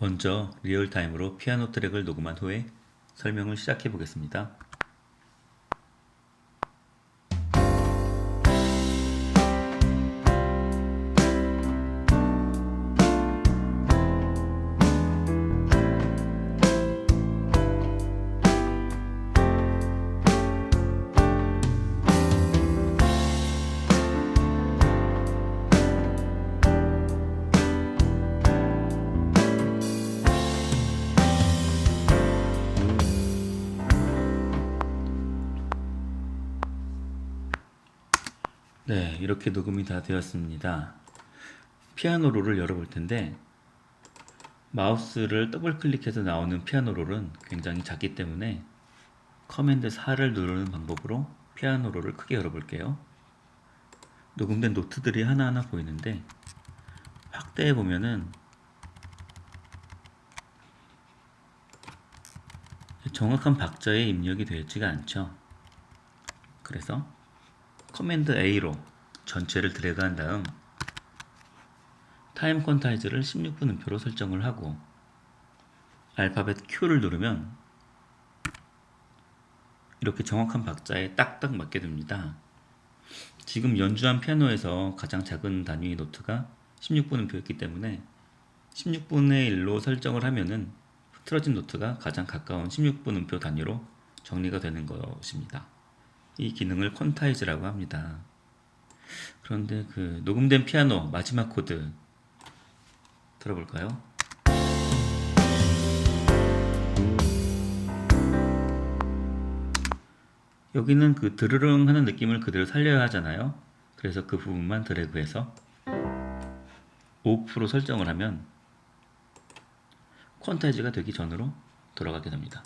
먼저 리얼타임으로 피아노 트랙을 녹음한 후에 설명을 시작해 보겠습니다. 네, 이렇게 녹음이 다 되었습니다. 피아노 롤을 열어볼 텐데 마우스를 더블 클릭해서 나오는 피아노 롤은 굉장히 작기 때문에 커맨드 4를 누르는 방법으로 피아노 롤을 크게 열어볼게요. 녹음된 노트들이 하나하나 보이는데 확대해 보면은 정확한 박자에 입력이 되지가 않죠. 그래서 커맨드 A로 전체를 드래그한 다음 타임 퀀타이즈를 16분 음표로 설정을 하고 알파벳 Q를 누르면 이렇게 정확한 박자에 딱딱 맞게 됩니다. 지금 연주한 피아노에서 가장 작은 단위의 노트가 16분 음표였기 때문에 16분의 1로 설정을 하면은 흐트러진 노트가 가장 가까운 16분 음표 단위로 정리가 되는 것입니다. 이 기능을 퀀타이즈라고 합니다. 그런데 그 녹음된 피아노 마지막 코드 들어볼까요? 여기는 그 드르릉 하는 느낌을 그대로 살려야 하잖아요. 그래서 그 부분만 드래그해서 5% 설정을 하면 퀀타이즈가 되기 전으로 돌아가게 됩니다.